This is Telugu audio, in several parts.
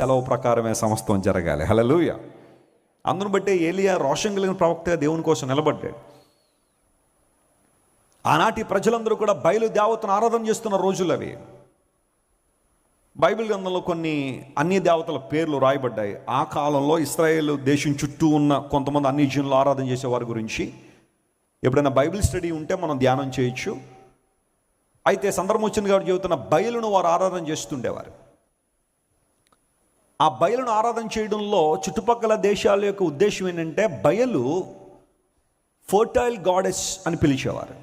సెలవు ప్రకారమే సమస్తం జరగాలి. హలలుయ అందును బట్టే ఏలియా రోషం కలిగిన ప్రవక్తగా దేవుని కోసం నిలబడ్డాడు. ఆనాటి ప్రజలందరూ కూడా బయలు దేవతను ఆరాధన చేస్తున్న రోజులు అవి. బైబిల్ గ్రంథంలో కొన్ని అన్ని దేవతల పేర్లు రాయబడ్డాయి. ఆ కాలంలో ఇస్రాయేల్ దేశం చుట్టూ ఉన్న కొంతమంది అన్ని జీవులు ఆరాధన చేసేవారి గురించి ఎప్పుడైనా బైబిల్ స్టడీ ఉంటే మనం ధ్యానం చేయొచ్చు. అయితే సందర్భం వచ్చింది కాబట్టి చెబుతున్న బయలును వారు ఆరాధన చేస్తుండేవారు. ఆ బయలును ఆరాధన చేయడంలో చుట్టుపక్కల దేశాల యొక్క ఉద్దేశం ఏంటంటే బయలు ఫర్టైల్ గాడెస్ అని పిలిచేవారు.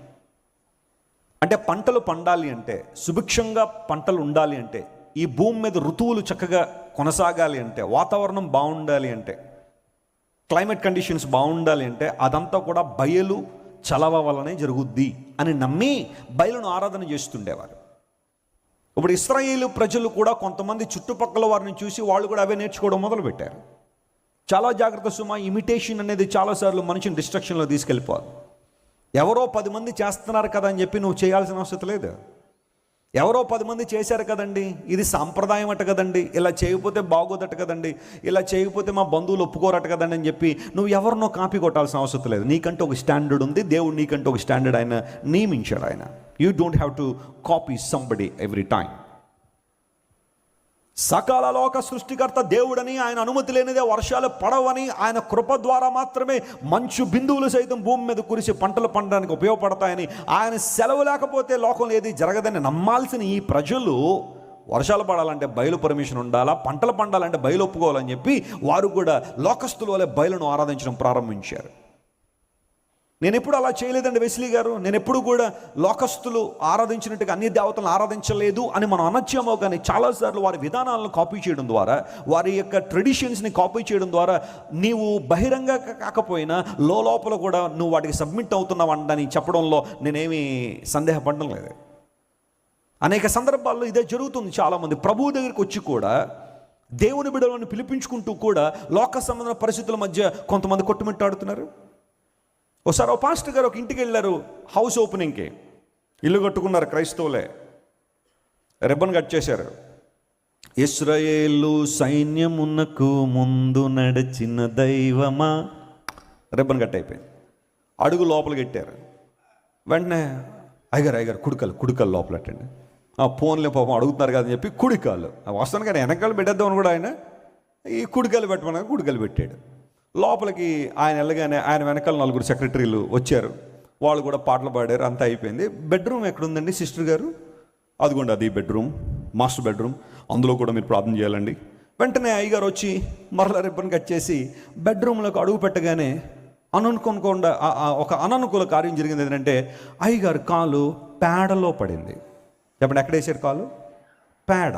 అంటే పంటలు పండాలి అంటే సుభిక్షంగా పంటలు ఉండాలి అంటే ఈ భూమి మీద ఋతువులు చక్కగా కొనసాగాలి అంటే వాతావరణం బాగుండాలి అంటే క్లైమేట్ కండిషన్స్ బాగుండాలి అంటే అదంతా కూడా బయలు చలవ వలనే జరుగుద్ది అని నమ్మి బయలును ఆరాధన చేస్తుండేవారు. ఇప్పుడు ఇస్రాయేలు ప్రజలు కూడా కొంతమంది చుట్టుపక్కల వారిని చూసి వాళ్ళు కూడా అవే నేర్చుకోవడం మొదలుపెట్టారు. చాలా జాగ్రత్త సుమా ఇమిటేషన్ అనేది చాలాసార్లు మనిషిని డిస్ట్రక్షన్లో తీసుకెళ్ళిపోదు. ఎవరో పది మంది చేస్తున్నారు కదా అని చెప్పి నువ్వు చేయాల్సిన అవసరం లేదు. ఎవరో పది మంది చేశారు కదండి ఇది సాంప్రదాయం అట కదండి ఇలా చేయకపోతే బాగోదట కదండి ఇలా చేయకపోతే మా బంధువులు ఒప్పుకోరట కదండి అని చెప్పి నువ్వు ఎవరినో కాపీ కొట్టాల్సిన అవసరం లేదు. నీకంటే ఒక స్టాండర్డ్ ఉంది దేవుడు నీకంటే ఒక స్టాండర్డ్ ఆయన నియమించాడు ఆయన. You don't have to copy somebody every time సకాల లోక సృష్టికర్త దేవుడని ఆయన అనుమతి లేనిదే వర్షాలు పడవని ఆయన కృప ద్వారా మాత్రమే మంచు బిందువులు సైతం భూమి మీద కురిసి పంటలు పండడానికి ఉపయోగపడతాయని ఆయన సెలవు లేకపోతే లోకంలో ఏది జరగదని నమ్మాల్సిన ఈ ప్రజలు వర్షాలు పడాలంటే బయలు పర్మిషన్ ఉండాలా పంటలు పండాలంటే బయలు ఒప్పుకోవాలని చెప్పి వారు కూడా లోకస్తుల వలె బయలును ఆరాధించడం ప్రారంభించారు. నేను ఎప్పుడు అలా చేయలేదండి వెస్లీ గారు. నేను ఎప్పుడు కూడా లోకస్తులు ఆరాధించినట్టుగా అన్ని దేవతలను ఆరాధించలేదు అని మనం అనొచ్చామో కానీ చాలాసార్లు వారి విధానాలను కాపీ చేయడం ద్వారా వారి యొక్క ట్రెడిషన్స్ని కాపీ చేయడం ద్వారా నీవు బహిరంగ కాకపోయినా లోపల కూడా నువ్వు వాటికి సబ్మిట్ అవుతున్నావు అని చెప్పడంలో నేనేమి సందేహపడడం లేదు. అనేక సందర్భాల్లో ఇదే జరుగుతుంది చాలామంది. ప్రభువు దగ్గరికి వచ్చి కూడా దేవుని బిడలను పిలిపించుకుంటూ కూడా లోక సంబంధ పరిస్థితుల మధ్య కొంతమంది కొట్టుమిట్టాడుతున్నారు. ఒకసారి ఓ పాస్టర్ గారు ఒక ఇంటికి వెళ్ళారు హౌస్ ఓపెనింగ్కి. ఇల్లు కట్టుకున్నారు క్రైస్తవులే. రిబ్బన్ కట్ చేశారు. ఇస్రాయేలు సైన్యమునకు ముందు నడిచిన దైవమా? రిబ్బన్ కట్ అయిపోయింది. అడుగు లోపల కట్టారు. వెంటనే అయ్యగారు అయ్యగారు కుడికలు కుడికలు లోపల పెట్టండి ఆ ఫోన్లే పాపం అడుగుతున్నారు కదా అని చెప్పి కుడికాలు వస్తాను కానీ వెనకాల పెట్టేద్దామని కూడా ఆయన ఈ కుడికలు పెట్టమని కుడికలు పెట్టాడు. లోపలికి ఆయన వెళ్ళగానే ఆయన వెనకాల నలుగురు సెక్రటరీలు వచ్చారు. వాళ్ళు కూడా పాటలు పాడారు అంతా అయిపోయింది. బెడ్రూమ్ ఎక్కడుందండి సిస్టర్ గారు? అదిగోండి అది బెడ్రూమ్ మాస్టర్ బెడ్రూమ్. అందులో కూడా మీరు ప్రార్థన చేయాలండి. వెంటనే అయ్యగారు వచ్చి మరల రిబ్బన్ కట్ చేసి బెడ్రూమ్లోకి అడుగు పెట్టగానే అననుకోకుండా ఒక అననుకూల కార్యం జరిగింది ఏంటంటే అయ్యగారు కాలు పేడలో పడింది. చెప్పండి ఎక్కడ వేసారు కాలు? పేడ.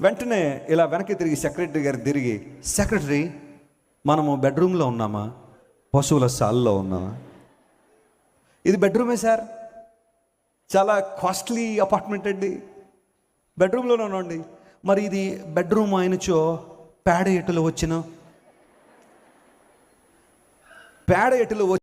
వెంటనే ఇలా వెనక్కి తిరిగి సెక్రటరీ గారు తిరిగి సెక్రటరీ మనము బెడ్రూమ్లో ఉన్నామా? పశువుల సాల్లో ఉన్నామా? ఇది బెడ్రూమే సార్. చాలా కాస్ట్లీ అపార్ట్మెంట్ అండి. బెడ్రూమ్లోనే ఉండండి. మరి ఇది బెడ్రూమ్ ఆయనచో పేడ ఎటులో వచ్చిన? పేడ ఎటులో వచ్చి